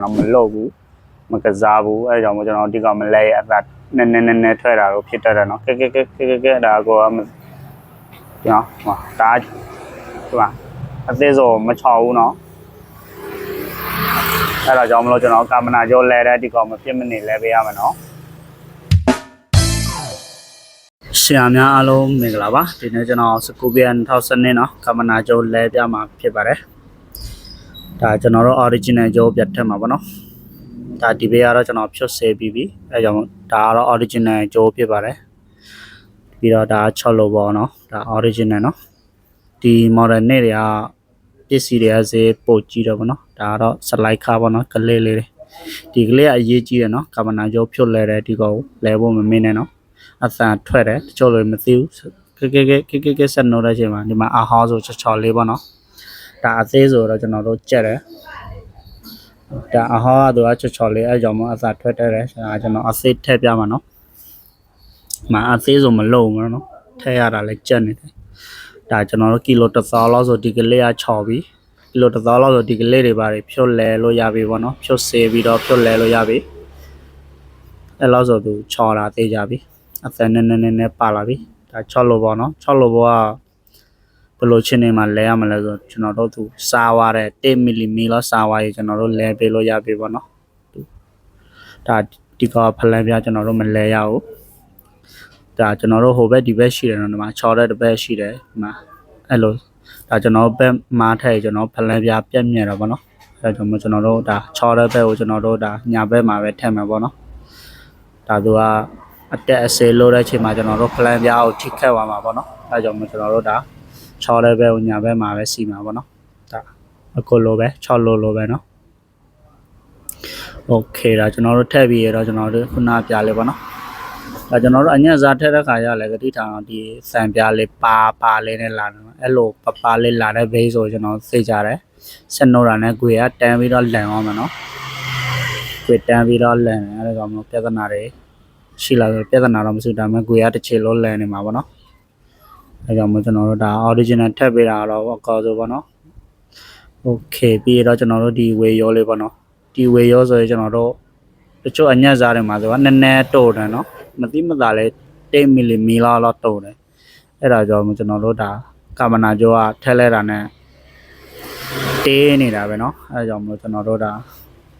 တော့မလုပ်ဘူးမကစားဘူးအဲဒါကြောင့်မို့ကျွန်တော်ဒီကောင်မလဲရဲ့အသက်နည်းနည်းနည်းနည်းထွက်တာကိုဖြစ်တတ်တယ်နော်ကဲကဲကဲကဲကဲကဲဒါကောမကျွန်တော်ဟောဒါဒီမှာအသေးဆိုမချော်ဘူးနော်အဲဒါကြောင့်မလို့ကျွန်တော်ကာမနာကျော်လဲတဲ့ဒီကောင်မဖြစ်မနေလဲပေးရမယ်နော်ရှင်အများအားလုံးမင်္ဂလာပါဒီနေ့ကျွန်တော်စကူပီယန်2012เนาะကာမနာကျော်လဲပြမှာဖြစ်ပါတယ် ဒါကျွန်တော်တို့ original ကြောပြတ်ထက်မှာပေါ့နော်ဒါဒီဘေးကတော့ကျွန်တော်ဖြုတ်ဆဲပြီးပြီအဲကြောင့်ဒါကတော့ original ကြောဖြစ်ပါတယ်ပြီးတော့ဒါ6လို့ပေါ့နော်ဒါ original နော်ဒီ model နဲ့တွေကပစ္စည်းတွေကဈေးပို့ကြည့်တော့ဗောနော်ဒါကတော့ slide ခါဗောနော်ကလေးလေးဒီကလေးကအရေးကြီးတယ်နော်ကာဗနာကြောဖြုတ်လဲတယ်ဒီကောင်လဲဖို့မမင်းနဲ့နော်အဆန်ထွက်တယ်တချို့လည်းမသိဘူးကဲကဲကဲကဲကဲဆက်နိုးတဲ့ချိန်မှာဒီမှာအာဟောဆိုချော်ချော်လေးဗောနော် ဒါအသေးဆိုတော့ကျွန်တော်တို့ကြက်တယ်ဒါအဟောကသူကချော်ချော်လေးအဲကြောင့်မအသံထွက်တယ်ဒါကျွန်တော်အသေးထည့်ပြမှာနော်မအသေးဆိုမလုံဘူးနော်ထည့်ရတာလည်းကြက်နေတယ်ဒါကျွန်တော်တို့ကီလို1000လောက်ဆိုဒီကလေးက6ပြီကီလို1000လောက်ဆိုဒီကလေးတွေပါတယ်ဖြုတ်လဲလို့ရပြီပေါ့နော်ဖြုတ်ဆေးပြီးတော့ဖြုတ်လဲလို့ရပြီအဲလောက်ဆိုသူချော်တာသေးကြပြီအသံနဲ့နဲ့နဲ့ပါလာပြီဒါ6လို့ပေါ့နော်6လို့ပေါ့က ဘယ်လိုချင်းနေမှာလဲရမလဲဆိုကျွန်တော်တို့သူစားသွားတဲ့1မီလီမီလောက်စားသွားရင်ကျွန်တော်တို့လဲပေးလို့ရပြီပေါ့နော်သူဒါဒီကဖလန်ပြကျွန်တော်တို့မလဲရဘူးဒါကျွန်တော်တို့ဟိုဘက်ဒီဘက်ရှိတယ်နော်ဒီမှာ6တဲ့တစ်ဘက်ရှိတယ်ဒီမှာအဲ့လိုဒါကျွန်တော်ဘက်မားထဲကျွန်တော်ဖလန်ပြပြက်မြက်တော့ပေါ့နော်အဲ့ဒါကြောင့်မို့ကျွန်တော်တို့ဒါ6တဲ့ဘက်ကိုကျွန်တော်တို့ဒါညာဘက်မှာပဲထည့်မှာပေါ့နော်ဒါသူကအတက်အစေလို့တဲ့အချိန်မှာကျွန်တော်တို့ plan ပြားကိုထိခတ်သွားမှာပေါ့နော်အဲဒါကြောင့်မို့ကျွန်တော်တို့ဒါ 6 level ကိုညာဘက်မှာပဲစီမှာပေါ့နော်ဒါအခုလိုပဲ6လိုလိုပဲနော် okay ဒါကျွန်တော်တို့ထည့်ပြီးရတော့ကျွန်တော်တို့ခုနပြလေးပေါ့နော်ဒါကျွန်တော်တို့အညက်စားထည့်တဲ့ခါရလဲဂတိထောင်ဒီစံပြလေးပါပါလေးနဲ့လာတယ်အဲ့လိုပပလေးလာတဲ့ဘေးဆိုကျွန်တော်သိကြတယ်ဆက်နိုးတာနဲ့ကိုရတန်းပြီးတော့လန်အောင်မယ်နော်ကိုတန်းပြီးတော့လန်တယ်အဲ့ဒါကြောင့်မလို့ပြဿနာတွေရှိလာဆိုပြဿနာတော့မရှိဘူးဒါပေမဲ့ကိုရတစ်ချေလုံးလန်နေမှာပေါ့နော် အဲကြောင့်မို့ကျွန်တော်တို့ဒါ original ထပ်ပေးတာတော့အကောဆိုပေါ့နော် okay ပြီးတော့ကျွန်တော်တို့ဒီဝေရောလေးပေါ့နော်ဒီဝေရောဆိုရင်ကျွန်တော်တို့တချို့အညက်စားတွေမှာဆိုတာနည်းနည်းတိုးတယ်နော်မသိမသာလဲ10မီလီမီလောက်လောက်တိုးတယ်အဲ့ဒါကြောင့်မို့ကျွန်တော်တို့ဒါကာမနာကျော်ကထက်လဲတာနဲ့တေးနေတာပဲเนาะအဲဒါကြောင့်မို့ကျွန်တော်တို့ဒါ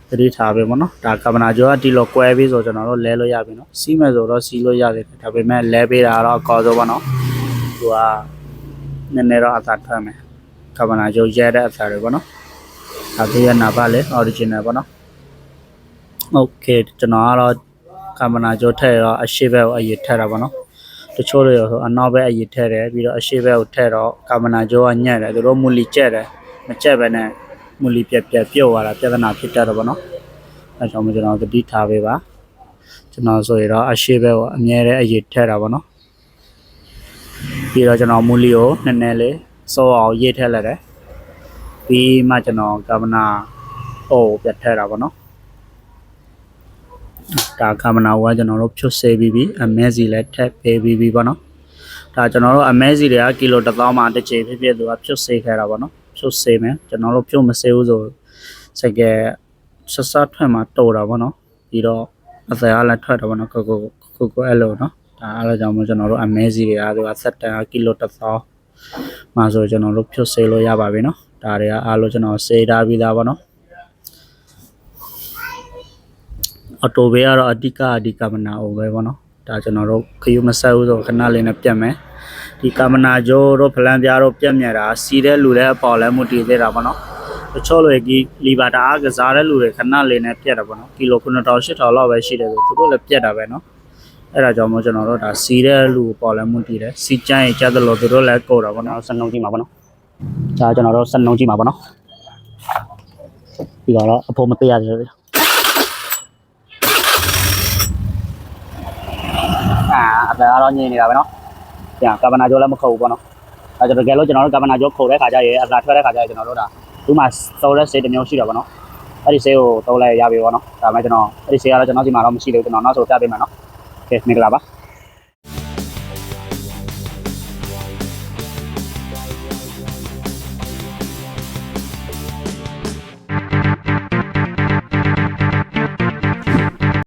သတိထားပဲပေါ့နော်ဒါကဗနာကျော်ကဒီလိုကွဲပြီးဆိုကျွန်တော်တို့လဲလို့ရပြီနော်စီးမယ်ဆိုတော့စီးလို့ရသေးတယ်ဒါပေမဲ့လဲပေးတာတော့အကောဆိုပေါ့နော် သူကနည်းနည်းတော့အသာထွက်မယ်ကဗနာကျော်ရဲတဲ့အသာတွေပေါ့နော်ဒါပြရနာပါလေ original ပေါ့နော် okay ကျွန်တော်ကတော့ကဗနာကျော်ထည့်တော့အရှိဘက်ကိုအရင်ထည့်တာပေါ့နော်တချို့တွေရောဆိုအနောက်ဘက်အရင်ထည့်တယ်ပြီးတော့အရှိဘက်ကိုထည့်တော့ကဗနာကျော်ကညက်တယ်သူတို့မူလီကျက်တယ်မကျက်ပဲနဲ့မူလီပြက်ပြက်ပြုတ်သွားတာပြဿနာဖြစ်တတ်တော့ဗောနော်အဲကြောင့်မို့ကျွန်တော်သတိထားပေးပါကျွန်တော်ဆိုရတော့အရှိဘက်ကိုအမြဲတမ်းအရေးထည့်တာဗောနော် ပြီးတော့ကျွန်တော်မူလီကိုနည်းနည်းလေးစောအောင်ရေးထည့်လိုက်တယ်ပြီးမှကျွန်တော်ကမနာအိုပြတ်ထည့်တာဗောနော်ဒါကမနာဝါကျွန်တော်တို့ဖြုတ်ဆေးပြီးပြီအမဲစီလည်းထည့်ပေးပြီးပြီဗောနော်ဒါကျွန်တော်တို့အမဲစီတွေကကီလို1000မှတစ်ချိန်ဖြစ်ဖြစ်သူကဖြုတ်ဆေးခဲ့တာဗောနော်ဖြုတ်စေမယ်ကျွန်တော်တို့ဖြုတ်မစေဘူးဆိုစကဲဆက်စထွက်မှာတော်တာဗောနော်ပြီးတော့အစရလည်းထွက်တာဗောနော်ကိုကိုကိုကိုအဲ့လိုနော် ဒါအဲ့လိုကြောင့်မို့ကျွန်တော်တို့အမဲစီတွေအားသူကဆက်တန်ကီလို1000မှာဆိုကျွန်တော်တို့ဖြုတ်စေလို့ရပါပြီနော်ဒါတွေကအားလို့ကျွန်တော်စေထားပြီးသားဗောနော်အော်တိုဘေးကတော့အဓိကအဓိကမနာအိုပဲဗောနော်ဒါကျွန်တော်တို့ခယူမဆက်ဘူးဆိုခဏလေးနဲ့ပြတ်မယ်ဒီကာမနာဂျိုတို့ဖလန်ပြားတို့ပြက်မြက်တာစီတဲ့လူတဲ့အပေါ်လဲမှုတည်သေးတာပေါ့နော်တချို့လူကြီးလီဘာတာအားကစားတဲ့လူတွေခဏလေးနဲ့ပြက်တာပေါ့နော်ကီလို9000 8000လောက်ပဲရှိတယ်ဆိုသူတို့လည်းပြက်တာပဲနော် အဲ့ဒါကြောင့်မို့ကျွန်တော်တို့ဒါစီတဲ့လူပေါ်လဲမှုတည်တယ်စီကျန်းရင်ကျတဲ့လို့သူတို့လည်းကိုတာပေါ့နော်စနှုံကြည့်မှာပေါ့နော်ဒါကျွန်တော်တို့စနှုံကြည့်မှာပေါ့နော်ပြီးတော့အဖို့မပေးရတယ်အာအပယ်ကတော့ညင်နေတာပဲနော်ပြန်ကာဗနာကျော်လည်းမခုတ်ဘူးပေါ့နော်အဲကျွန်တော်တကယ်လို့ကျွန်တော်တို့ကာဗနာကျော်ခုတ်တဲ့ခါကျရင်အသာထွက်တဲ့ခါကျရင်ကျွန်တော်တို့ဒါဒီမှာသုံးတဲ့ဆေးတစ်မျိုးရှိတာပေါ့နော်အဲ့ဒီဆေးကိုသုံးလိုက်ရပြီပေါ့နော်ဒါမှကျွန်တော်အဲ့ဒီဆေးကတော့ကျွန်တော်ဒီမှာတော့မရှိသေးဘူးကျွန်တော်နောက်ဆိုပြပေးမယ်နော် ကဲမင်္ဂလာပါ